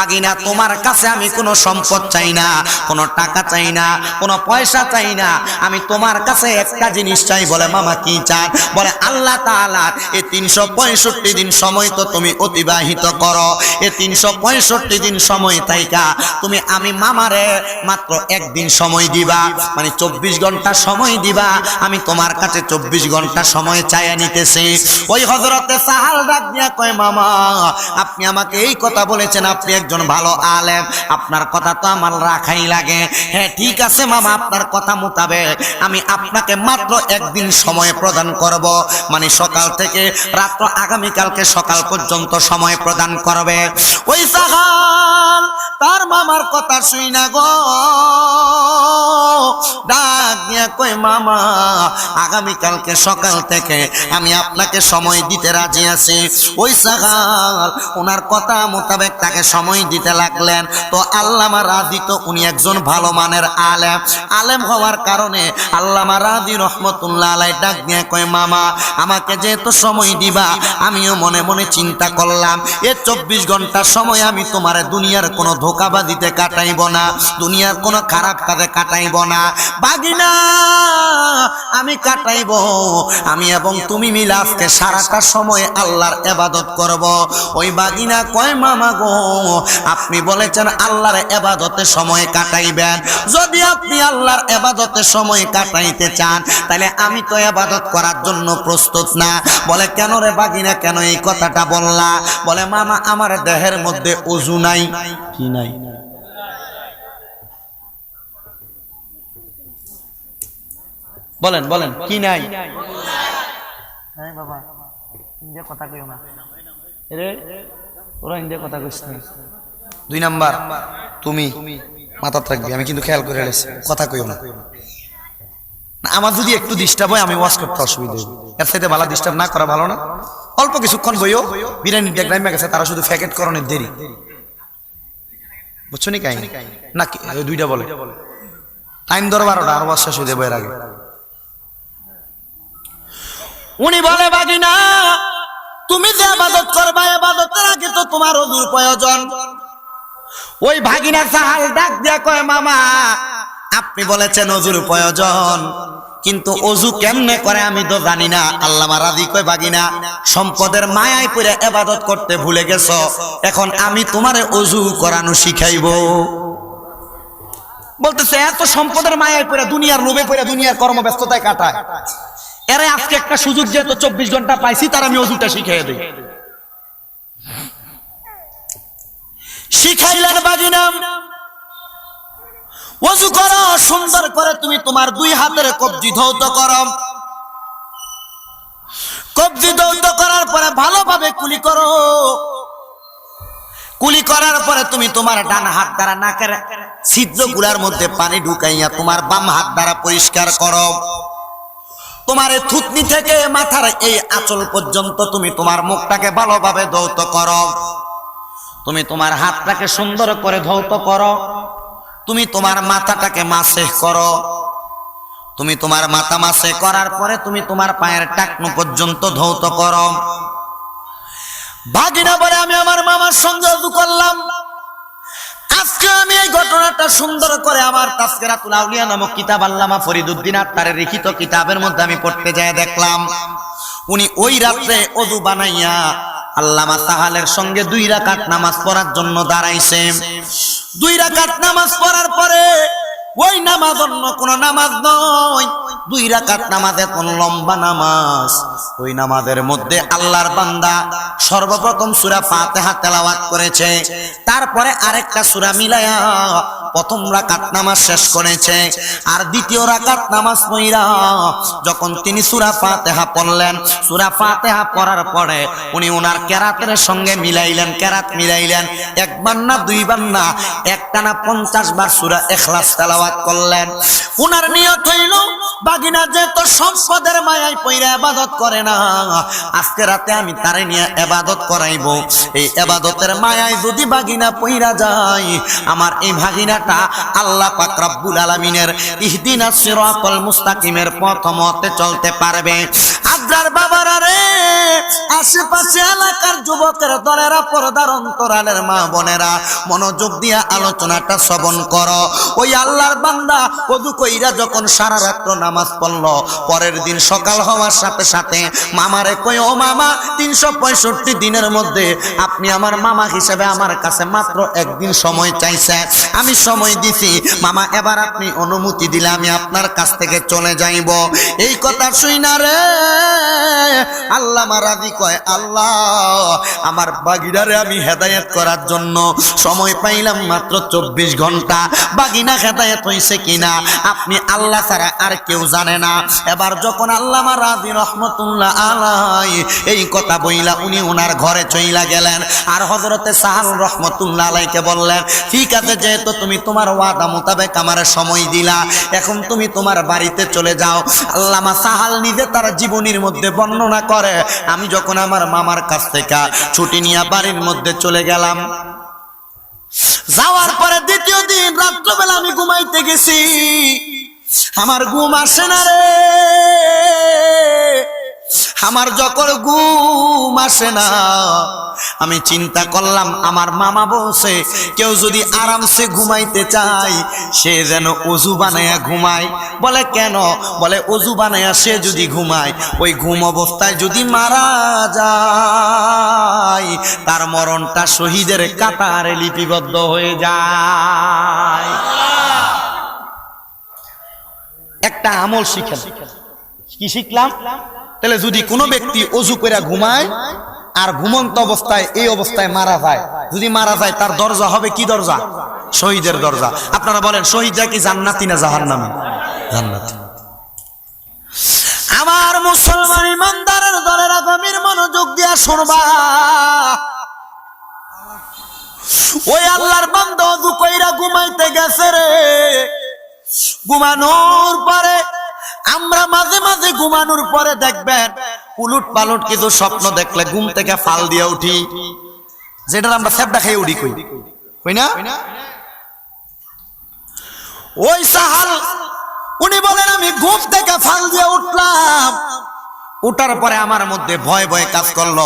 বাগিনা, তোমার কাছে আমি কোনো সম্পদ চাই না, কোনো টাকা চাই না, কোনো পয়সা চাই না। আমি তোমার কাছে একটা জিনিস চাই, বলে, মামা, কি চান? বলে, আল্লাহ তাআলার এই তিনশো পঁয়ষট্টি দিন সময় তো তুমি অতিবাহিত করো। এ তিনশো পঁয়ষট্টি দিন সময় তাইকা তুমি আমি মামারে মাত্র একদিন সময় দিবা মানে চব্বিশ ঘণ্টা সময় দিবা। আমি তোমার কাছে চব্বিশ ঘণ্টা সময় চাইয়া নিতেছি। ওই হজরতে সাহাল ডাক কয়, মামা, আপনি আমাকে এই কথা বলেছেন, আপনি একজন ভালো আলেম, আপনার কথা তো আমার রাখাই লাগে। হ্যাঁ ঠিক আছে মামা, আপনার কথা মোতাবেক আমি আপনাকে মাত্র একদিন সময় প্রদান করব। মানে সকাল থেকে রাত্র আগামীকালকে সকাল পর্যন্ত সময় প্রদান করবে। ওই সাহাল, তার মামার কথা শুই না গো। কই মামা, আগামীকালকে সকাল থেকে আমি আপনাকে সময় দিতে রাজি আছি। ওই সাগাল ওনার কথা মোতাবেক তাকে সময় দিতে লাগলেন। তো আল্লামা রাজি তো উনি একজন ভালো মানের আলেম। আলেম হওয়ার কারণে আল্লামা রাজি রহমতুল্লাহ আলাই ডাক দিয়ে কয়, মামা, আমাকে যেহেতু সময় দিবা, আমিও মনে মনে চিন্তা করলাম। এ চব্বিশ ঘণ্টার সময় আমি তোমার দুনিয়ার কোনো ধোকাবাদিতে কাটাইব না, দুনিয়ার কোনো খারাপ কাজে কাটাইব না। বাগিনা, আমি কাটাইব। আমি এবং তুমি মিলে আজকে সারাটা সময় আল্লাহর এবাদত করব। ওই বাগিনা কয়, মামা গো আপনি বলেছেন আল্লাহর এবাদতে সময় কাটাইবেন। যদি আপনি আল্লাহর এবাদতে সময় কাটাইতে চান তাহলে আমি তো এবাদত করার জন্য প্রস্তুত না। বলে কেন রে বাগিনা কেন এই কথাটা বললা? বলে মামা আমার দেহের মধ্যে অজু নাই। কি নাই? বলেন বলেন কি নাই? বাবা কথা কইও না। ওরা ইন্ডিয়া কথা কইস না দুই নাম্বার তুমি মাথা থাকবি আমি কিন্তু খেয়াল করে এলেছি কথা কইও না। না, আমার যদি একটু ডিস্টার্ব হয় আমি ওয়াশ করতে অসুবিধা এর সাথে ভালো ডিস্টার্ব না করা ভালো না। অল্প কিছুক্ষণ বইও বিরিয়ানি নামে গেছে তারা শুধু ফ্যাকেট করণের দেরি। বুঝছ নি কাহিনী? না দুইটা বলে। টাইম ধরো বারোটা আর ওয়াশ শেষ হয়ে যাবে এর আগে। উনি বলে বাগিনা তুমি যে আবাদত করবা, আবাদতের আগে তো তোমার অজুর প্রয়োজন। ওই ভাগিনা সাহাল ডাক দিয়া কয়, মামা, আপনি বলেছেন অজুর প্রয়োজন, কিন্তু অজু কেমনে করে আমি তো জানি না। আল্লাহ রাজি কয় বাগিনা সম্পদের মায়ায় পড়ে এবাদত করতে ভুলে গেছো, এখন আমি তোমারে অজু করানো শিখাইবো। বলতেছে, এত সম্পদের মায়ায় পড়ে দুনিয়ার লোভে পড়ে দুনিয়ার কর্মব্যস্ততায় কাটায়। এরে আজকে একটা সুযোগ যেহেতু চব্বিশ ঘণ্টা পাইছি, তার আমি অজুটা শিখাই দিই। শিখাইলেন বাজিনাম অজু করো, সুন্দর করে তুমি তোমার দুই হাতের কবজি ধৌত করো। কবজি করার পরে ভালোভাবে কুলি করো। কুলি করার পরে তুমি তোমার ডান হাত দ্বারা নাকের ছিদ্রগুলার মধ্যে পানি ঢুকাইয়া তোমার বাম হাত দ্বারা পরিষ্কার করো। তোমার থুতনি থেকে মাথার এই আঁচল পর্যন্ত তুমি তোমার মুখটাকে ভালোভাবে ধৌত করো। তুমি তোমার হাতটাকে সুন্দর করে ধৌত করো। তুমি তোমার মাথাটাকে মাসে করো। তুমি তোমার মাথা মাসে করার পরে তুমি তোমার পায়ের টাকনু পর্যন্ত ধৌত করো। ভাগিনা বলে আমি আমার মামার সঙ্গে করলাম। আজকে আমি এই ঘটনাটা সুন্দর করে আমার তাস্কেরাতুল আউলিয়া নামক কিতাব আল্লামা ফরিদুদ্দিন আত্মারের লিখিত কিতাবের মধ্যে আমি পড়তে যায় দেখলাম। উনি ওই রাত্রে অজু বানাইয়া আল্লামা তাহালের সঙ্গে দুই রাকাত নামাজ পড়ার জন্য দাঁড়াইছে। দুই রাকাত নামাজ পড়ার পরে ওই নামাজ অন্য কোন নামাজ নয়। দুই রাকাত নামাজ এখন লম্বা নামাজ। ওই নামাজের মধ্যে আল্লাহর বান্দা সর্বপ্রথম সূরা ফাতিহা তেলাওয়াত করেছে। তারপরে আরেকটা সুরা মিলায়া প্রথম রাকাত নামাজ শেষ করেছে। আর দ্বিতীয় রাকাত নামাজ পড়া যখন তিনি সূরা ফাতিহা পড়লেন, সূরা ফাতিহা পড়ার পরে উনি ওনার কেরাতের সঙ্গে মিলাইলেন, কেরাত মিলাইলেন। একবার না দুইবার না, একটানা পঞ্চাশ বার সূরা ইখলাস তেলাওয়াত করলেন। উনার নিয়ত হইল, বাগিনা যে তো সম্পদের মায়ায় পইরা আবাদত করে না, আজকে রাতে আমি তারে নিয়ে এবাদত করাইব। এই এবাদতের মায়ায় যদি বাগিনা পইরা যায়, আমার এই ভাগিনাটা আল্লাহ পাক রব্বুল আলামিনের ইহদিনা সিরাতাল মুস্তাকিমের প্রথমতে মতে চলতে পারবে। আদ্রার বাবারা রে, আশেপাশে এলাকার যুবকের দলেরা পর্দার অন্তরালের মা বোনেরা, মনোযোগ দিয়ে আলোচনাটা শ্রবণ করো। ওই আল্লাহর বান্দা অদু কইরা যখন সারা রাত্র নামাজ পড়ল, পরের দিন সকাল হওয়ার সাথে সাথে মামারে কই ও মামা, তিনশো পঁয়ষট্টি দিনের মধ্যে আপনি আমার মামা হিসেবে আমার কাছে মাত্র একদিন সময় চাইছে। আমি সময় দিছি। মামা, এবার আপনি অনুমতি দিলে আমি আপনার কাছ থেকে চলে যাইব। এই কথা শুই না রে। আল্লাহ মারাদি কয়, আল্লাহ, আমার বাগিরারে আমি হেদায়েত করার জন্য সময় পাইলাম মাত্র চব্বিশ ঘণ্টা। বাগিনা হেদায়েত হইছে কিনা আপনি আল্লাহ ছাড়া আর কেউ জানে না। এবার যখন আল্লাহ রাজি, রহমতুল্লাহ আলাই, এই কথা বইলা উনি ওনার ঘরে চইলা গেলেন। আর হজরতে সাহাল রহমতুল্লাহ আলাইকে বললেন, ঠিক আছে, যেহেতু তুমি তোমার ওয়াদা মোতাবেক আমার সময় দিলা, এখন তুমি তোমার বাড়িতে চলে যাও। আল্লামা সাহাল নিজে তার জীবনীর মধ্যে বর্ণনা করে, আমি যখন আমার মামার কাছ থেকে ছুটি নিয়ে বাড়ির মধ্যে চলে গেলাম। যাওয়ার পরে দ্বিতীয় দিন রাত্রবেলা আমি ঘুমাইতে গেছি। আমার ঘুম আসে না রে। আমার যখন ঘুম আসে না, আমি চিন্তা করলাম, আমার মামা বলছে, কেউ যদি আরামসে ঘুমাইতে চায়, সে যেন অজু বানায়া ঘুমায়। বলে, কেন? বলে অজু বানায়া সে যদি ঘুমায়, ওই ঘুম অবস্থায় যদি মারা যায়, তার মরণটা শহীদের কাতারে লিপিবদ্ধ হয়ে যায়। একটা আমল শিখেন। কি শিখলাম? তাহলে যদি কোনো ব্যক্তি অজু করে ঘুমায় আর ঘুমন্ত অবস্থায় এই অবস্থায় মারা যায় যদি মারা যায় তার দরজা হবে কি দরজা? শহীদের দরজা। আপনারা বলেন শহীদরা কি জান্নাতি না জাহান্নামী? জান্নাতি। আমার মুসলমান ইমানদারের দলের আগামীর মনোযোগ দিয়া শুনবা। ওই আল্লাহর বান্দা অজু কইরা ঘুমাইতে গেছে রে। ঘুমানোর পরে আমরা মাঝে মাঝে ঘুমানোর পরে দেখবেন উলুট পালট কিছু স্বপ্ন দেখলে ঘুম থেকে ফাল দিয়ে উঠি। যেটা আমরা সেপটা খেয়ে উঠি কই? কই না? ওই সাহাল, উনি বলেন, আমি ঘুম থেকে ফাল দিয়ে উঠলাম। উঠার পরে আমার মধ্যে ভয় ভয় কাজ করল।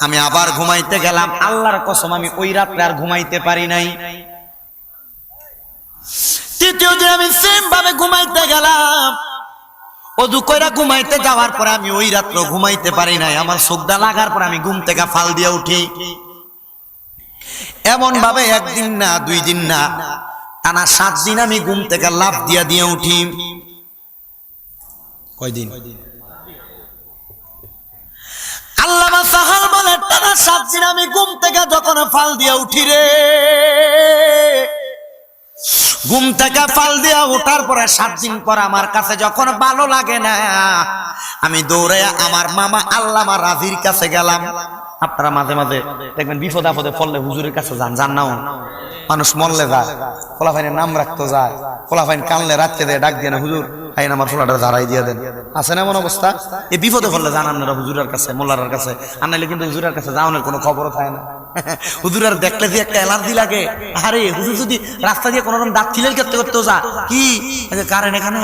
আমি আবার ঘুমাইতে গেলাম। আল্লাহর কসম, আমি ওই রাত্রে আর ঘুমাইতে পারি নাই। তৃতীয় দিন আমি সেম ভাবে ঘুমাইতে গেলাম। অদু কইরা ঘুমাইতে যাওয়ার পর আমি ওই রাত্র ঘুমাইতে পারি নাই। আমার চোখটা লাগার পর আমি ঘুম থেকে ফাল দিয়ে উঠি। এমন ভাবে একদিন না দুই দিন না টানা সাত দিন আমি ঘুম থেকে লাভ দিয়া দিয়ে উঠি। কয়দিন আল্লাহ সাহাল বলে টানা সাত দিন আমি ঘুম থেকে যখন ফাল দিয়ে উঠি রে। ঘুম থেকে ফাল দিয়া ওঠার পরে সাত দিন পর আমার কাছে যখন ভালো লাগে না, আমি দৌড়ে আমার মামা আল্লামা রাজির কাছে গেলাম। আপনারা মাঝে মাঝে দেখবেন বিপদ আপদে ফললে হুজুরের কাছে যান যান নাও মানুষ মরলে যায় ফলাফাইনের নাম রাখতে যায় ফলাফাইন কানলে রাতকে দেয়, ডাক দিয়ে না, হুজুর, আইন আমার ফোলাটা ধারাই দিয়ে দেন। আছে না এমন অবস্থা? এ বিপদে পড়লে যান আপনারা হুজুরের কাছে, মোল্লার কাছে। আনাইলে কিন্তু হুজুরের কাছে যাওয়ানোর কোনো খবরও থাকে না। হুজুর আর দেখলে যে একটা অ্যালার্জি লাগে। আরে, হুজুর যদি রাস্তা দিয়ে কোনো রকম দাঁত ছিলেন করতে করতেও যা কি? কারেন্ট এখানে?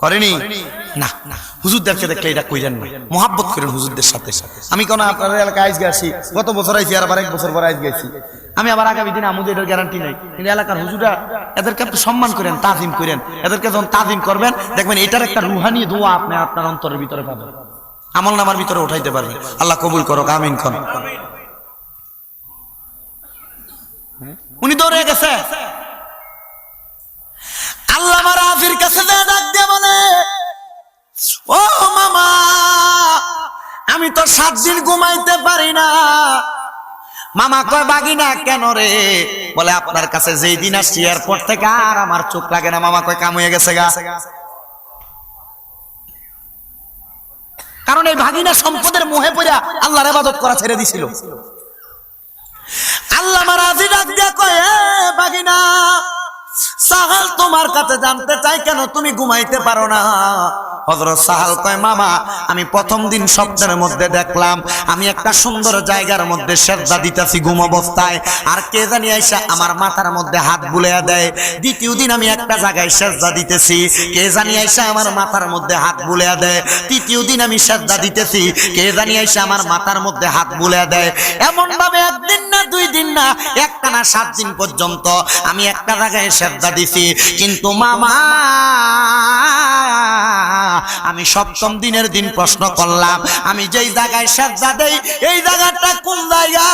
করেনি? না হুজুরদেরকে দেখলে এটা কইরেন না। মোহাব্বত করেন হুজুরদের সাথে। আমি কোন আপনার এলাকায় আইস গেছি গত বছর আইছি আর আবার এক বছর পর আইস গেছি। আমি আবার আগামী দিনে আমুদের এটার গ্যারান্টি নাই। কিন্তু এলাকার হুজুরা এদেরকে আপনি সম্মান করেন তাজিম করেন। এদেরকে যখন তাজিম করবেন দেখবেন এটার একটা রুহানি দোয়া আপনি আপনার অন্তরের ভিতরে পাবেন। আমল নামার ভিতরে উঠাইতে পারবে। আল্লাহ কবুল করো আমিন খন। উনি দৌড়ে গেছে। আল্লাহ আমার আফির কাছে যা ডাক দিয়ে বলে ও মামা, আমি তো সাত দিন ঘুমাইতে পারি না। মামা কয় বাগি না কেন রে? বলে, আপনার কাছে যেই দিন আসছি, এয়ারপোর্ট থেকে আর আমার চোখ লাগে না। মামা কয় কাম হয়ে গেছে গা। কারণ এই ভাগিনা সম্পদের মোহে পড়া আল্লাহর ইবাদত করা ছেড়ে দিছিল। আল্লাহ মারাজি ডাক দিয়া কয়, এ বাগিনা সাহাল তোমার কাছে জানতে চাই কেন তুমি ঘুমাইতে পারো না? হজরত সাহাল কয়, মামা, আমি প্রথম দিন স্বপ্নের মধ্যে দেখলাম, আমি একটা সুন্দর জায়গার মধ্যে সেজদা দিতেছি ঘুম অবস্থায়। আর কে জানি আইসা আমার মাথার মধ্যে হাত বুলাইয়া দেয়। দ্বিতীয় দিন আমি একটা জায়গায় সেজদা দিতেছি, কে জানি আইসা আমার মাথার মধ্যে হাত বুলাইয়া দেয়। তৃতীয় দিন আমি সেজদা দিতেছি, কে জানি আইসা আমার মাথার মধ্যে হাত বুলিয়া দেয়। এমন ভাবে একদিন না দুই দিন না একটা না সাত দিন পর্যন্ত আমি একটা জায়গায় সেজদা দিছি। কিন্তু মামা, আমি সপ্তম দিনের দিন প্রশ্ন করলাম, আমি যেই জায়গায় সেজদা দেই, এই জায়গাটা কোন জায়গা?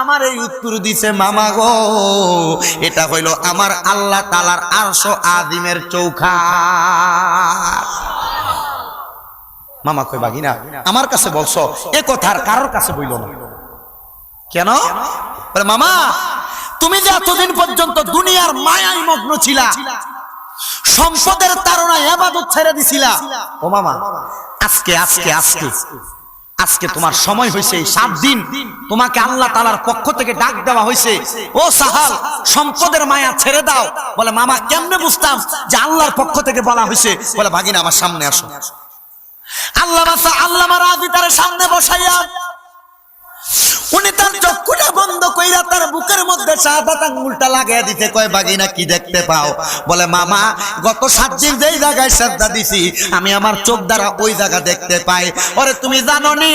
আমার এই উত্তর দিছে মামা গো, এটা হইল আমার আল্লাহ তালার আরশো আদিমের চৌখা। মামা কই বাগিনা, আমার কাছে বলছো, এ কথার কারোর কাছে বইল না। কেন? মামা তুমি যে এতদিন পর্যন্ত দুনিয়ার মায়ায় মগ্ন ছিলা, সম্পদের তারণায় আবাদত ছেড়ে দিছিলা। ও মামা, আজকে আজকে আজকে আজকে তোমার সময় হয়েছে এই সাত দিন। তোমাকে আল্লাহ তালার পক্ষ থেকে ডাক দেওয়া হয়েছে। ও সাহাল, সম্পদের মায়া ছেড়ে দাও। বলে, মামা, কেমনে বুঝতাম যে আল্লাহর পক্ষ থেকে বলা হয়েছে? বলে, ভাগিনা, আমার সামনে আসো। আল্লাহ আল্লাহ রাজি তার সামনে বসাইয়া, উনি তার চক্ষুটা বন্ধ কইরা তার বুকের মধ্যে শাহাদাত আঙ্গুলটা লাগাইয়া দিতে কয়, বাগিনা, কি দেখতে পাও? বলে, মামা, গত সাত দিন যেই জায়গায় শ্রদ্ধা দিছি, আমি আমার চোখ দ্বারা ওই জায়গা দেখতে পাই। ওরে, তুমি জানো নি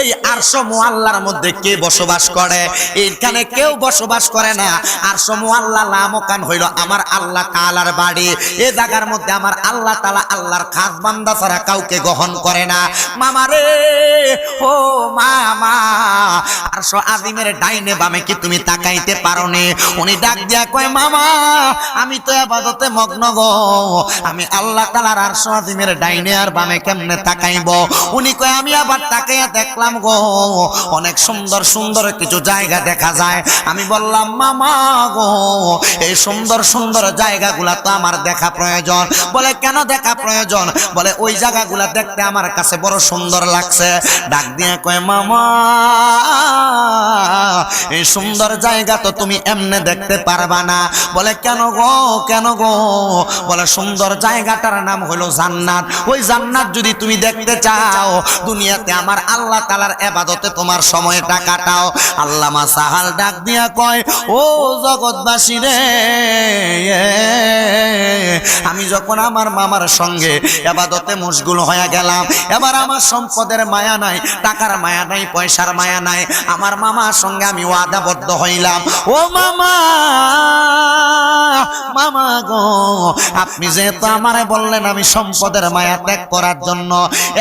এই আরশো আল্লাহর মধ্যে কে বসবাস করে? এইখানে কেউ বসবাস করে না। আরশো আল্লাহ নামকান হইল আমার আল্লাহ তাআলার বাড়ি। এই জায়গার মধ্যে আমার আল্লাহ তালা আল্লাহর খাস বান্দা ছাড়া কাউকে গ্রহণ করে না। মামা রে, ও মামা, আরশো আজিমের ডাইনে বামে কি তুমি তাকাইতে পারো নি উনি ডাক দিয়া কয়, মামা, আমি তো আবাদতে মগ্ন গো। আমি আল্লাহ তালার আর আজিমের ডাইনে আর বামে কেমনে তাকাইব? উনি কয়, আমি আবার তাকাইয়া দেখলাম গো। অনেক সুন্দর সুন্দর কিছু জায়গা দেখা যায়। আমি বললাম, মামা গো, এই সুন্দর সুন্দর জায়গাগুলা তো আমার দেখা প্রয়োজন। বলে, কেন দেখা প্রয়োজন? বলে, ওই জায়গাগুলা দেখতে আমার কাছে বড় সুন্দর লাগছে। ডাক দিয়ে কয়, মামা, এই সুন্দর জায়গা তো তুমি এমনে দেখতে পারবা না। বলে, কেন গো কেন গো? বলে, সুন্দর জায়গাটার নাম হলো জান্নাত। ওই জান্নাত যদি তুমি দেখতে চাও, দুনিয়াতে আমার আল্লাহ তালার এবাদতে তোমার সময়টা কাটাও। আল্লামা সাহাল ডাক দিয়া কয়, ও জগৎবাসী রে, আমি যখন আমার মামার সঙ্গে এবাদতে মশগুল হয়ে গেলাম, এবার আমার সম্পদের মায়া নাই, টাকার মায়া নাই, পয়সার মায়া নাই, আমার মামার সঙ্গে আমি ওয়াদাবদ্ধ হইলাম। ও মামা মামা গো, আপনি যেহেতু আমারে বললেন আমি সম্পদের মায়া ত্যাগ করার জন্য,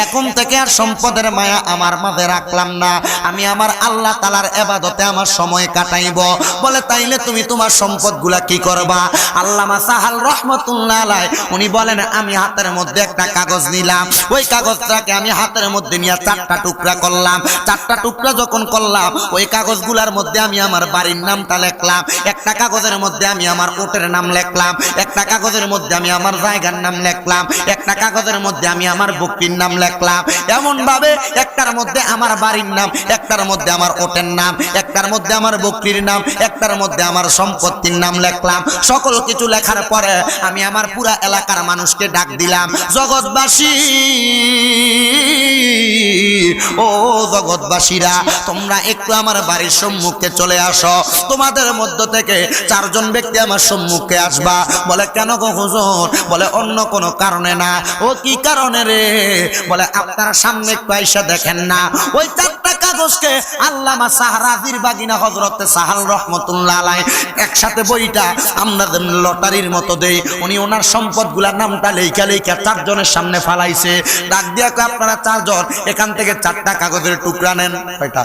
এখন থেকে আর সম্পদের মায়া আমার মাঝে রাখলাম না। আমি আমার আল্লাহ তালার এবাদতে আমার সময় কাটাইব। বলে, তাইলে তুমি তোমার সম্পদগুলা কি করবা? আল্লামা সাহাল রহমতুল্লাহ আলাই উনি বলেন, আমি হাতের মধ্যে একটা কাগজ নিলাম। ওই কাগজটাকে আমি হাতের মধ্যে নিয়ে চারটা টুকরা করলাম। চারটা টুকরা যখন করলাম, ওই কাগজগুলার মধ্যে আমি আমার বাড়ির নামটা লিখলাম। একটা কাগজের মধ্যে আমি আমার ওটের নাম লিখলাম। একটা কাগজের মধ্যে আমি আমার জায়গার নাম লিখলাম। একটা কাগজের মধ্যে আমি আমার বক্তির নাম লেখলাম। এমন ভাবে একটার মধ্যে আমার বাড়ির নাম, একটার মধ্যে আমার ওটের নাম, একটার মধ্যে আমার বকরির নাম, একটার মধ্যে আমার সম্পত্তির নাম লেখলাম। সকল কিছু লেখার পরে আমি আমার পুরা এলাকার মানুষকে ডাক দিলাম, জগৎবাসী, ও জগৎবাসীরা, তোমরা একটু আমার বাড়ির সম্মুখে চলে আসো। তোমাদের মধ্য থেকে চারজন ব্যক্তি আমার সম্মুখে আসবা। বলে, কেন গো হুজুর? বলে, অন্য কোনো কারণে না। ও কি কারণে রে? বলে, আপনারা সামনে আইসা দেখেন না। ওই চারটা কাগজকে আল্লামা সাহারাজির বাগিনা হজরত সাহাল রহমতুল্লাহ আলাই একসাথে বইটা আমরা লটারির মতো দেই। উনি ওনার সম্পদগুলার নামটা লেখা লেখা চারজনের সামনে ফালাইছে। ডাক দিয়া আপনারা চারজন, এখান থেকে চারটা কাগজের টুকরা নেন। কয়টা?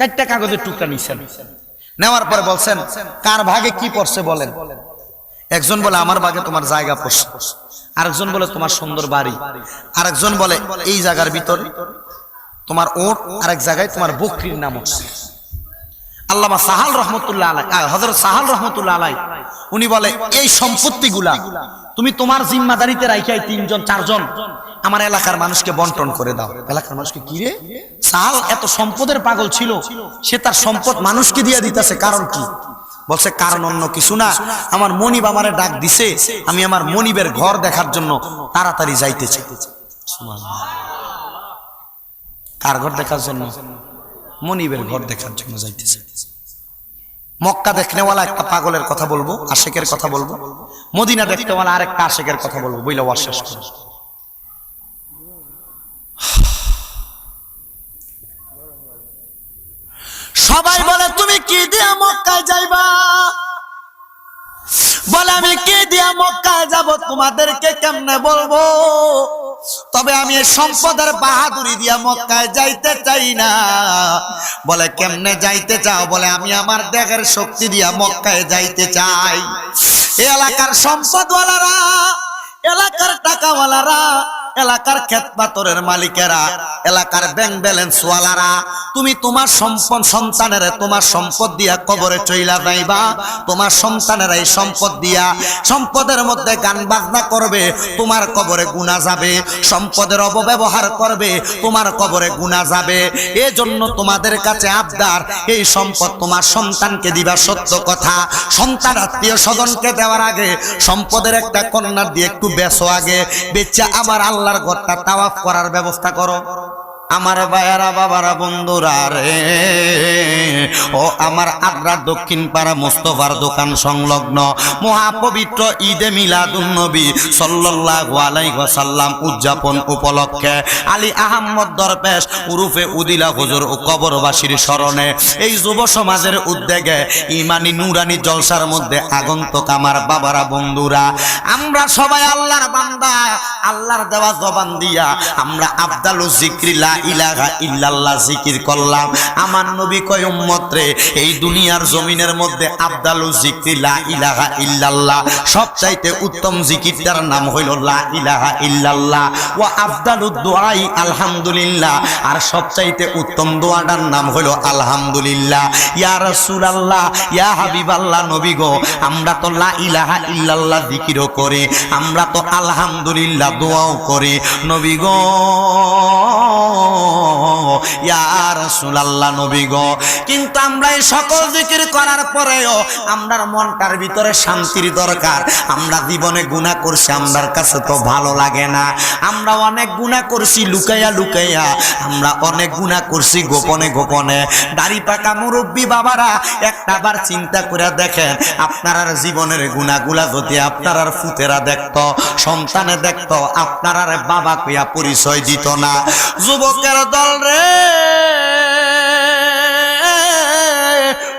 চারটা কাগজের টুকরা নিছেন। নেওয়ার পরে বলছেন, কার ভাগে কি পড়ছে বলেন? একজন বলে, আমার ভাগে তোমার জায়গা পড়ছে। আরেকজন বলে, তোমার সুন্দর বাড়ি। আরেকজন বলে, এই জায়গার ভিতর তোমার ওট, আরেক জায়গায় তোমার বকরির নাম উঠছে আল্লামা সাহাল রহমতুল্লাহ আলাই হজরত সাহাল রহমতুল্লাহ আলাই উনি বলে, এই সম্পত্তিগুলা তুমি তোমার জিম্মাদারিতে রাইখাই তিনজন, চারজন। আমার এলাকার মানুষকে বন্টন করে দাও। এলাকার মানুষকে কি রে? সাহাল এত সম্পদের পাগল ছিল, সে তার সম্পদ মানুষকে দিয়ে দিতেছে, কারণ কি? বলছে, কারণ অন্য কিছু না। আমার মনিব আমারে ডাক দিছে, আমি আমার মনিবের ঘর দেখার জন্য তাড়াতাড়ি যাইতে চাই কার ঘর দেখার জন্য? মনিবের ঘর দেখার জন্য যাইতেছে। মক্কা দেখনেওয়ালা একটা পাগলের কথা বলব, আশেকের কথা বলব। মদিনা দেখতেওয়ালা আরেকটা আশেকের কথা বলব, বইলে ওয়ার শেষ করব। সবাই বলে, তুমি কি দিয়া মক্কায় যাইবা? বলে, আমি কি দিয়া মক্কায় যাব, তোমাদেরকে কেমনে বলব? তবে আমি এই সম্পদের বাহাদুরি দিয়া মক্কায় যাইতে চাই না। বলে, কেমনে যাইতে চাও? বলে, আমি আমার দেহের শক্তি দিয়া মক্কায় যাইতে চাই। এলাকার সম্পদওয়ালারা, এলাকার টাকাওয়ালারা এলাকার ক্ষেত পাথরের মালিকেরা, এলাকার ব্যাংক ব্যালেন্স ওয়ালারা, তুমি তোমার সম্পদ সন্তানের তোমার সম্পদ দিয়া কবরে চইলা যাইবা, তোমার সন্তানের এই সম্পদ দিয়া সম্পদের মধ্যে গান বাজনা করবে, তোমার কবরে গুণা যাবে, সম্পদের অপব্যবহার করবে, তোমার কবরে গুণা যাবে। এজন্য তোমাদের কাছে আবদার, এই সম্পদ তোমার সন্তানকে দিবা সত্য কথা। সন্তান আত্মীয় স্বজনকে দেওয়ার আগে সম্পদের একটা কন্যার দিয়ে একটু বেসো আগে, বেচা আমার আল্লাহর ঘরটা তাওয়াফ করার ব্যবস্থা করো। আমার বায়ারা বাবারা, বন্ধুরা রে। ও আমার আগ্রা দক্ষিণ পাড়া মোস্তফার দোকান সংলগ্ন মহাপবিত্র ঈদে মিলাদুন নবী সাল্লাল্লাহু আলাইহি ওয়াসাল্লাম উদযাপন উপলক্ষে আলী আহমদ দরবেশ উরুফে উদিলা হুজুর ও কবরবাসীর স্মরণে এই যুব সমাজের উদ্যোগে ইমানি নুরানি জলসার মধ্যে আগন্তক আমার বাবারা, বন্ধুরা। আমরা সবাই আল্লাহর বান্দা, আল্লাহর দেওয়া জবান দিয়া আমরা আবদালু জিক্রি লা ইলাহা ইল্লাল্লাহ জিকির করলাম। আমার নবী কয় এই দুনিয়ার জমিনের মধ্যে আবদালু জিক্রি, লা ইলাহা ইল্লাল্লাহ। সবচাইতে উত্তম জিকিরটার নাম হইল, লা ইলাহা ইল্লাল্লাহ। ওয়া আফদালু দুআই, আলহামদুলিল্লাহ। আর সবচাইতে উত্তম দোয়াটার নাম হইল, আলহামদুলিল্লাহ। ইয়া রাসূলুল্লাহ, ইয়া হাবিবাল্লাহ, নবী গো, আমরা তো লা ইলাহা ইল্লাল্লাহ জিকিরও করি, আমরা তো আলহামদুলিল্লাহ দোয়াও করি। নবী গো ইয়া রাসূলুল্লাহ নবী গো। কিন্তু আমরা এই সকল জিকির করার পরেও আমরার মনটার ভিতরে শান্তির দরকার। আমরা জীবনে গুনাহ করছি, আমরার কাছে তো ভালো লাগে না। আমরা অনেক গুনাহ করছি, লুকাইয়া লুকাইয়া। আমরা অনেক গুনাহ করছি গোপনে গোপনে। দাড়ি পাকা মুরব্বী বাবারা, একটা বার চিন্তা করে দেখেন, আপনার জীবনের গুণাগুলা যদি আপনার ফুতেরা দেখতো, সন্তানে দেখতো, আপনার বাবা পরিচয় দিত না। যুবকের দল রে।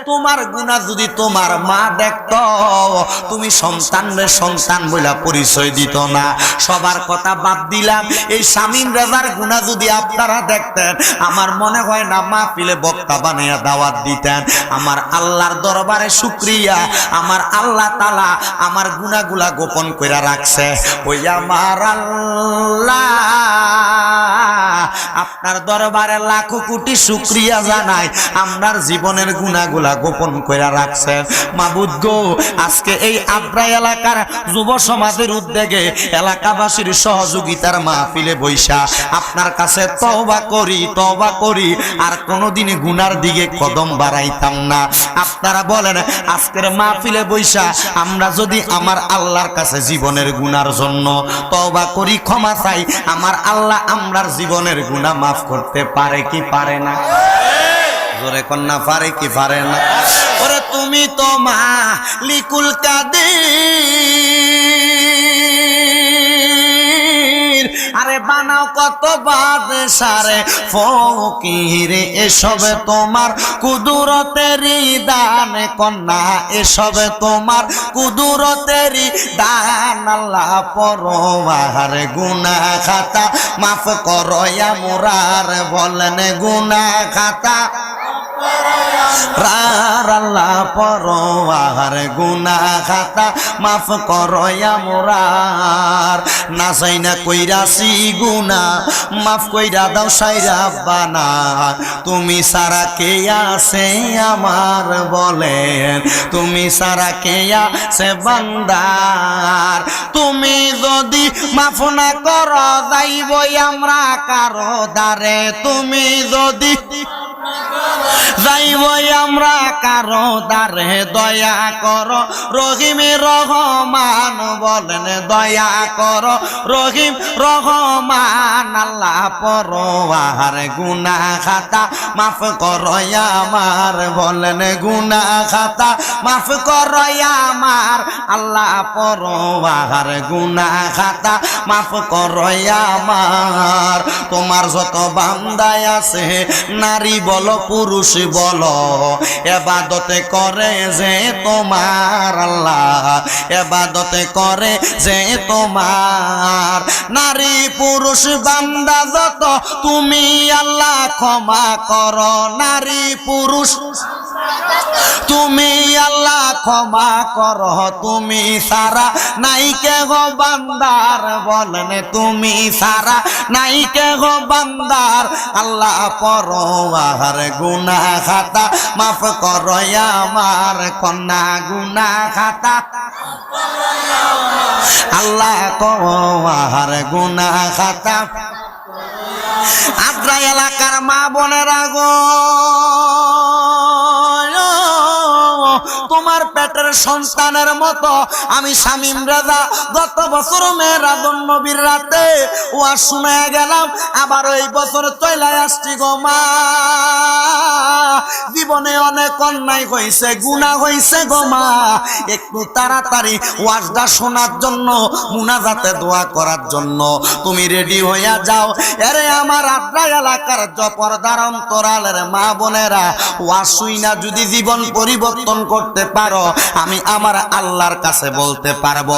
তোমার গুণা যদি তোমার মা দেখত, তুমি সন্তান রে সন্তান বইলা পরিচয় দিত না। সবার কথা বাদ দিলাম। এই স্বামীন রাজার গুণা যদি আপনারা দেখতেন, আমার মনে হয় না মা পিলে বক্তা বানিয়ে দাওয়াত দিতেন। আমার আল্লাহর দরবারে শুক্রিয়া। আমার আল্লাহ তালা আমার গুণাগুলা গোপন করে রাখছে। ওই আমার আল্লাহ আপনার দরবারে লাখো কোটি শুক্রিয়া জানাই। আপনার জীবনের গুণাগুলা গোপন করে রাখছেন মাবুদ গো, আজকে এই আব্রা এলাকার যুব সমাজের উদ্যোগে এলাকাবাসীর সহযোগিতার মাহফিলে বৈশা। আপনার কাছে তওবা করি তওবা করি, আর কোনোদিন গুনার দিকে কদম বাড়াইতাম না। আপনারা বলেন, আজকের মাহফিলে বৈশা, আমরা যদি আমার আল্লাহর কাছে জীবনের গুনার জন্য তওবা করি, ক্ষমা চাই, আমার আল্লাহ আমরার জীবনের গুনাহ মাফ করতে পারে কি পারে না? জোরে কন্যা, পারে কি পারে না? ওরে তুমি তো মা লিকুল কাদের। আরে বানাও কত বাদ সারে ফকির, এসবে তোমার কুদুরতেরই দান, কন্যা, এসবে তোমার কুদুরতেরই দান। আল্লাহ পরমার গুনা খাতা মাফ করয়া মুরার বলেন গুনা খাতা পরোয়ার গুনা খাতা মাফ করয়া মোরার। না কইরাছি গুনা, মাফ কইরা দাও সাইরা বানা। তুমি সারা কে আছে আমার বলেন, তুমি সারা কে আছে বান্দার। তুমি যদি মাফ না কর, যাইবই আমরা কারও দ্বারে। তুমি যদি আমরা কারও দারে দয়া কর। রহিম রহমান বলেন, দয়া কর। রহিম রহমান, আল্লাহ পরোয়ার গুনা খাতা মাফ কর আমার। বলেন গুনা খাতা মাফ কর আমার। আল্লাহ গুনা খাতা মাফ কর আমার। তোমার যত বান্দায় আছে, নারী বলো, পুরুষ বল। এবাদতে করে যে তোমার আল্লাহ। এবাদতে করে যে তোমার। নারী, পুরুষ, বান্দা, যত তুমি আল্লাহ ক্ষমা করো। নারী, পুরুষ তুমি আল্লাহ ক্ষমা করো, তুমি সারা। নাই কে গো বান্দার বলেন, তুমি সারা। নাই কে গো বান্দার আল্লাহ পরোয়ার গুনা খাতা মাফ করো আমার কন্যা গুনা খাতা আল্লাহ পরোয়ার গুনা খাতা আদ্রা এলাকার মা বোনেরা গো। তোমার পেটের সন্তানের মতো। আমি শামিম রাজা গত বছর মেয়েরাজন নবীর রাতে ও আর শুনে গেলাম, আবার ওই বছর চলে আসছি গো মা। জীবনে অনেক অন্যায় হয়েছে গুণা হয়েছে গো মা। একটু তাড়াতাড়ি ওয়াজটা শোনার জন্য, মুনাজাতে দোয়া করার জন্য। তুমি রেডি হইয়া যাও। এরে আমার আড্ডা এলাকার জপরদার অন্তরালের মা বোনেরা ওয়াজ শুইনা যদি জীবন পরিবর্তন করতে পারো, আমি আমার আল্লাহর কাছে বলতে পারব।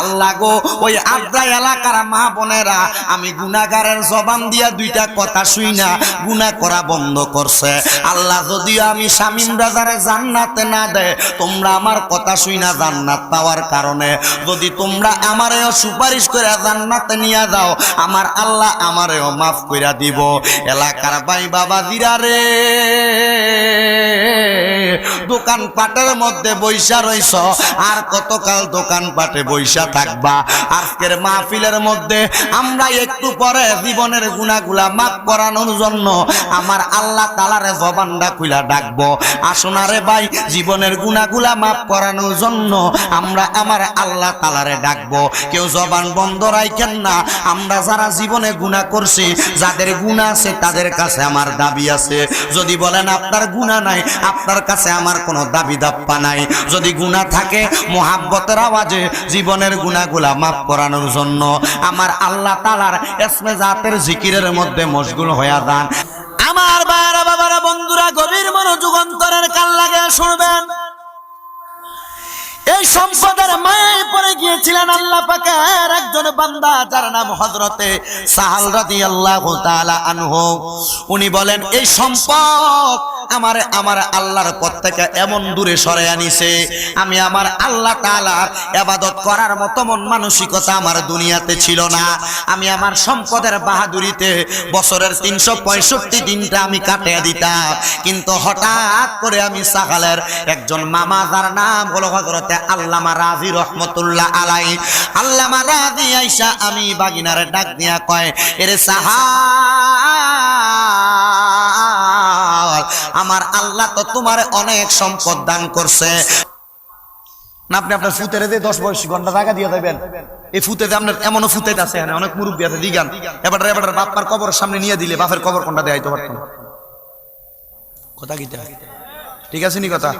আল্লাহ গো, ওই আড্ডা এলাকার মা বোনেরা, আমি গুনাগারের জবান দিয়া দুইটা কথা শুই না, গুনাহ করা বন্ধ করছে। আল্লাহ যদিও আমি শামিম রাজারে জান্নাতে না দেয়, তোমরা আমার কথা শুই না জান্নাত পাওয়ার কারণে। যদি তোমরা আমারেও সুপারিশ করে জান্নাতে নিয়ে যাও, আমার আল্লাহ আমারেও মাফ কইরা দিব। এলাকার ভাই বাবা দিরা রে দোকান পাটের মধ্যে বৈশা রইছ। আর কতকাল দোকান পাটে বৈশা থাকবা। আজকের মাহফিলের মধ্যে আমরা একটু পরে জীবনের গুণাগুলা মাফ করানোর জন্য আমার আল্লাহ তালারে জবানটা খুলা ডাকবো। আসুনারে ভাই, জীবনের গুণাগুলা মাফ করানোর জন্য আমরা আমার আল্লাহ তালারে ডাকবো। কেউ জবান বন্ধ রাখেন না। আমরা যারা জীবনে গুণা করছি, যাদের গুণা আছে তাদের কাছে আমার দাবি আছে। যদি বলেন, আপনার গুণা নাই, আপনার কাছে আমার কোনো দাবি দাপ্পা নাই। যদি গুণা থাকে, মোহাব্বতের আওয়াজে জীবনের গুণাগুলা মাফ করানোর জন্য। আমার আল্লাহ তালার এসমে জাতের জিকিরের মধ্যে মশগুল হইয়া যান। আমার বাবারা বাবারা, বন্ধুরা, গভীর মনোযোগ অন্তরের কাল লাগে শুনবেন। এই সম্পদের মায়ের পরে গিয়েছিলেন আল্লাহ পাকের একজন বান্দা, যার নাম হজরতে সাহাল রাদি আল্লাহ আনহু। উনি বলেন, এই সম্পদ আমার আমার আল্লাহর পথ থেকে এমন দূরে সরে আনিছে। আমি আমার আল্লাহ তাআলার ইবাদত করার মতো মন মানসিকতা আমার দুনিয়াতে ছিল না। আমি আমার সম্পদের বাহাদুরিতে বছরের তিনশো পঁয়ষট্টি দিনটা আমি কাটিয়ে দিতাম। কিন্তু হঠাৎ করে আমি সাহালের একজন মামা, যার নাম হলো হজরতে আমি বাগিনারে ডাক দিয়া কয়, এরে সাহা আমার আল্লাহ তো তোমার অনেক সম্পদ দান করছে। না, আপনি আপনার ফুতের দিয়ে দশ বয়সী ঘণ্টা টাকা দিয়ে দেবেন এই ফুতেতে আপনার এমনও ফুতেতে আছে, এখানে অনেক মুরব্বী আছে, দিগান। এবার এবার বাপ্পার কবরের সামনে নিয়ে দিলে বাপের কবর কোনটা দেয় তো কথা গীতা ঠিক আছে নি কথা?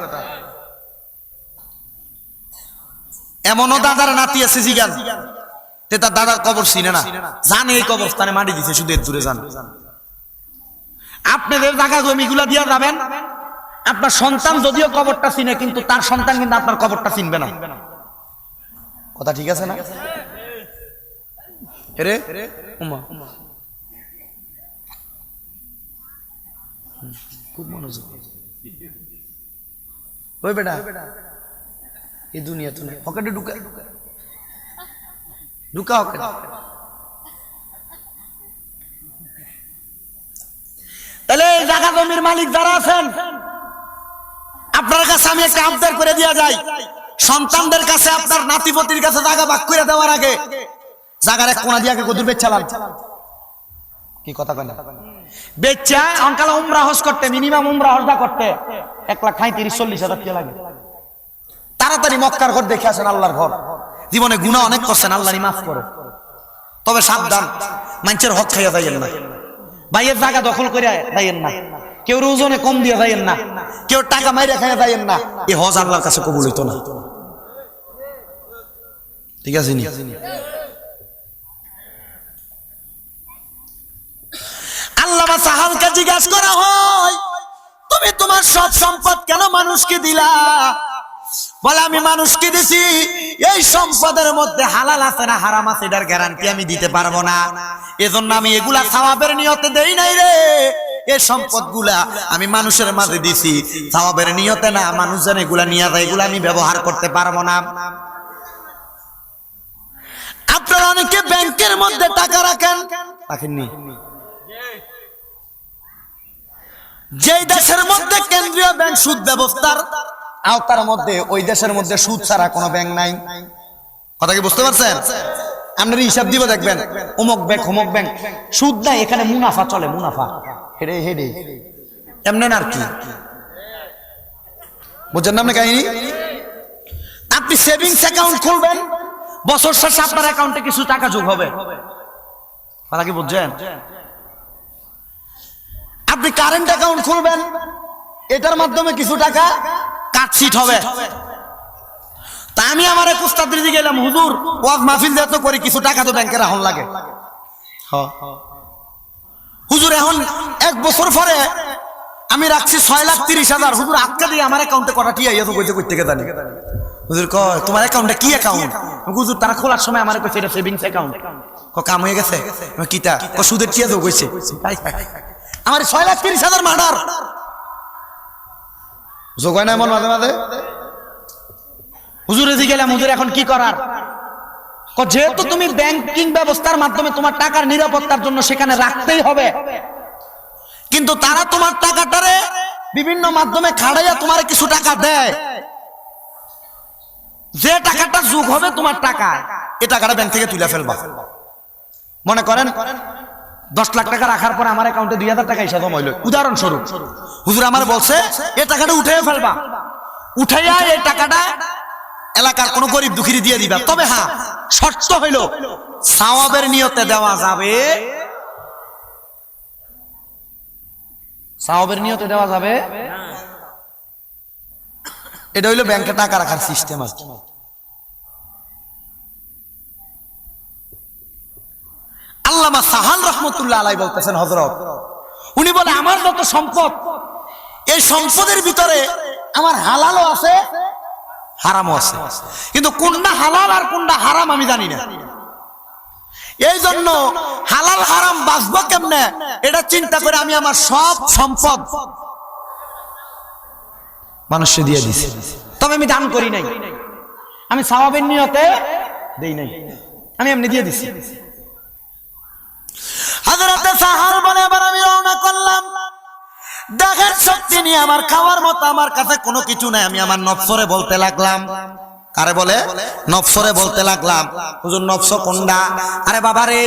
এমনও দাদার নাতি আছে জিগান। তে তার দাদার কবর চিনে না। জানে এই কবরস্থানে মাটি দিছে, শুধু এর দূরে যান আপনাদের জায়গা জমিগুলা দিয়ে যাবেন। আপনার সন্তান যদিও কবরটা চিনে, কিন্তু তার সন্তান কিন্তু আপনার কবরটা চিনবে না। কথা ঠিক আছে না? এরে উমা। খুব মনোযোগ। ওই বেটা। এই দুনিয়া তো হকেটে ঢুকা। ঢুকা হকেটে তাহলে এই জায়গা জমির মালিক যারা আছেন, আপনার কাছে আমি একটা আবদার করে দিয়া যাই। সন্তানদের কাছে আপনার নাতিপতির কাছে জায়গা বাক করে দেওয়ার আগে জায়গার এক কোনা দিয়ে কদুর বেচ চালান কি কথা কয় না? বেচা, অঙ্কাল উমরা হজ করতে মিনিমাম উমরা হজটা করতে। এক লাখ পঁয়ত্রিশ চল্লিশ হাজার লাগে। তাড়াতাড়ি মক্কার ঘর দেখে আসেন আল্লাহর ঘর। জীবনে গুণা অনেক করছেন আল্লাহ মাফ করে। তবে সাবধান, মানুষের হক খাইয়া যাইয়েন না। ভাইয়ের জায়গা দখল করে যাইয়েন না। কেউ ওজনে কম দিয়ে যাইয়েন না। কেউ টাকা মাইরে খাইয়া যাইয়েন না। এই হজ আল্লাহর কাছে কবুল হইতো না। ঠিক আছে জিজ্ঞাসা করা হয়, তুমি তোমার সব সম্পদ কেন মানুষকে দিলা? বলে, আমি মানুষকে দিছি, এই সম্পদের মধ্যে হালাল আছে না হারাম আছে, এটার গ্যারান্টি আমি দিতে পারব না। এজন্য আমি এগুলা সওয়াবের নিয়তে দেই নাই রে। এই সম্পদগুলা আমি মানুষের মাঝে দিছি, সওয়াবের নিয়তে না, মানুষ যেন এগুলা নিয়ে যায়, এগুলা আমি ব্যবহার করতে পারব না। আপনারা অনেকে ব্যাংকের মধ্যে টাকা রাখেন, রাখেননি? যেই দেশের মধ্যে কেন্দ্রীয় ব্যাংক সুদ ব্যবস্থার আওতার মধ্যে, ওই দেশের মধ্যে সুদ ছাড়া কোনো ব্যাংক নাই। কথা কি বুঝতে পারছেন? আপনার হিসাব দিব, দেখবেন, অমুক ব্যাংক অমুক ব্যাংক সুদ নাই এখানে মুনাফা চলে, মুনাফা। হেডে হেডে। এমনি আর কি? বুঝছেন না আপনি কাহিনী? আপনি সেভিংস অ্যাকাউন্ট খুলবেন, বছর শেষে আপনার অ্যাকাউন্টে কিছু টাকা যোগ হবে। কথা কি বুঝছেন? আপনি কারেন্ট অ্যাকাউন্ট খুলবেন, এটার মাধ্যমে কিছু টাকা কাটছিট হবে। তা আমি আমার এক উস্তাদের দিকে গেলাম, হুজুর, ওয়াজ মাহফিল দিয়ে তো করি, কিছু টাকা তো ব্যাংকে রাখুন লাগে। হুজুর, এখন এক বছর পরে আমি রাখছি ছয় লাখ তিরিশ হাজার। হুজুর আটকা দিয়ে আমার অ্যাকাউন্টে কটা টিয়া ইয়ে তো কইতে করতে জানি। হুজুর কয় তোমার অ্যাকাউন্টে কি অ্যাকাউন্ট হুজুর, তারা খোলার সময় আমার কইছে, এটা সেভিংস অ্যাকাউন্ট ক, কাম হয়ে গেছে? কিতা ক, সুদের টিয়া তো কইছে? আমার ছয় লাখ তিরিশ হাজার মার্ডার। যোগায় না এমন মাঝে মাঝে? হুজুর গেলাম হুজুর এখন কি করার? যেহেতু তুমি ব্যাংকিং ব্যবস্থার মাধ্যমে তোমার টাকার নিরাপত্তার জন্য সেখানে রাখতেই হবে, কিন্তু তারা তোমার টাকাটারে বিভিন্ন মাধ্যমে খাড়াইয়া তোমার কিছু টাকা দেয়। যে টাকাটা যোগ হবে তোমার টাকা, এ টাকাটা ব্যাংক থেকে তুলে ফেলবা। মনে করেন? দশ লাখ টাকা রাখার পর আমার অ্যাকাউন্টে দুই হাজার টাকা হিসাব হইল। উদাহরণস্বরূপ, হুজুর আমার বলছে, এ টাকাটা উঠে ফেলবা। উঠাইয়া এই টাকাটা এলাকার কোন গরিব দুঃখী দিয়ে দিবা। তবে হ্যাঁ শর্ত হইল, সাওয়াবের নিয়তে দেওয়া যাবে। সাওয়াবের নিয়তে দেওয়া যাবে। এটা হইল ব্যাংকে টাকা রাখার সিস্টেম আর আল্লামা সাহাল রহমতুল্লাহ আলাই বলতেছেন হজরত উনি বলে, আমার যত সম্পদ, এই সম্পদের ভিতরে আমার হালালও আছে, হারামও আছে। কিন্তু কোনটা হালাল আর কোনটা হারাম আমি জানি না। এই জন্য হালাল হারাম বাঁচবো কেমনে? এটা চিন্তা করে আমি আমার সব সম্পদ মানুষকে দিয়ে দিছি। তবে আমি দান করি নাই। আমি সাহাবের নিয়তে দেই নাই। আমি এমনি দিয়ে দিছি। হাজরাতে সাহার বলে, এবার আমি রওনা করলাম। দেখার শক্তি নিয়ে আমার খাওয়ার মতো আমার কাছে কোনো কিছু নাই। আমি আমার নফসরে বলতে লাগলাম। কারে বলে? নফসরে বলতে লাগলাম। হুজুর নফস কোনটা? আরে বাবা রে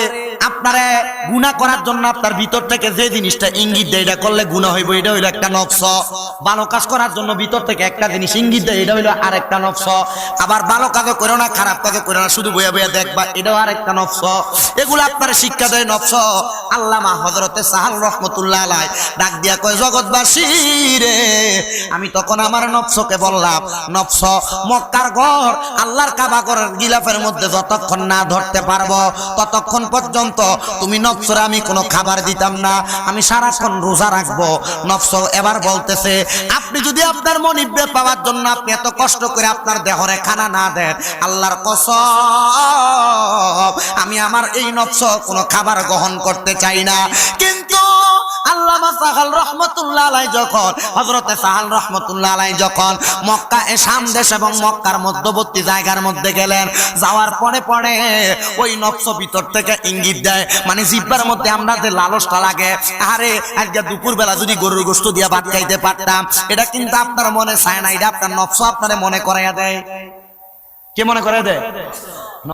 আপনারে গুনাহ করার জন্য আপনার ভিতর থেকে যে জিনিসটা ইঙ্গিত দেয়, এটা করলে গুনাহ হইব, এটা হইল একটা নফস ভালো কাজ করার জন্য ভিতর থেকে একটা জিনিস ইঙ্গিত দেয়, এটা হইল আরেকটা নফস আবার ভালো কাজও করো না, খারাপ কাজও করো না, শুধু বইয়া বইয়া দেখবা, এটাও আরেকটা নফস এগুলো আপনার শিক্ষা দেয় নফস আল্লামা হজরতে সাহাল রহমতুল্লাহ আলাই ডাক দিয়া কয়, জগৎবাসী রে। আমি তখন আমার নফসকে বললাম নফস মক্কার ঘর আল্লাহর কাবা ঘরের গিলাফের মধ্যে যতক্ষণ না ধরতে পারব, ততক্ষণ পর্যন্ত তুমি নফসরে আমি কোনো খাবার দিতাম না। আমি সারাক্ষণ রোজা রাখব। নফস এবার বলতেছে, আপনি যদি আপনার মনিব্বে পাওয়ার জন্য আপনি এত কষ্ট করে আপনার দেহরে খানা না দেন, আল্লাহর কসম, আমি আমার এই নফস কোনো খাবার গ্রহণ করতে চাই না। কিন্তু আল্লামা সাহাল রহমতুল্লাহ আলাই যখন হজরতে সাহাল রহমতুল্লাহ আলাই যখন মক্কা এ সামদেশ এবং মক্কার মধ্যবর্তী জায়গার মধ্যে গেলেন, যাওয়ার পরে পরে ওই নকশ ভিতর থেকে ইঙ্গিত দেয় মানে জিব্বার মধ্যে আমরা যে লালসটা লাগে, আরে আজকে দুপুর বেলা যদি গরুর গোস্ত দিয়ে ভাত খাইতে পারতাম, এটা কিন্তু আপনার মনে চায় না, এটা আপনার নকশ আপনার মনে করাইয়া দেয়। কে মনে করে দেয়?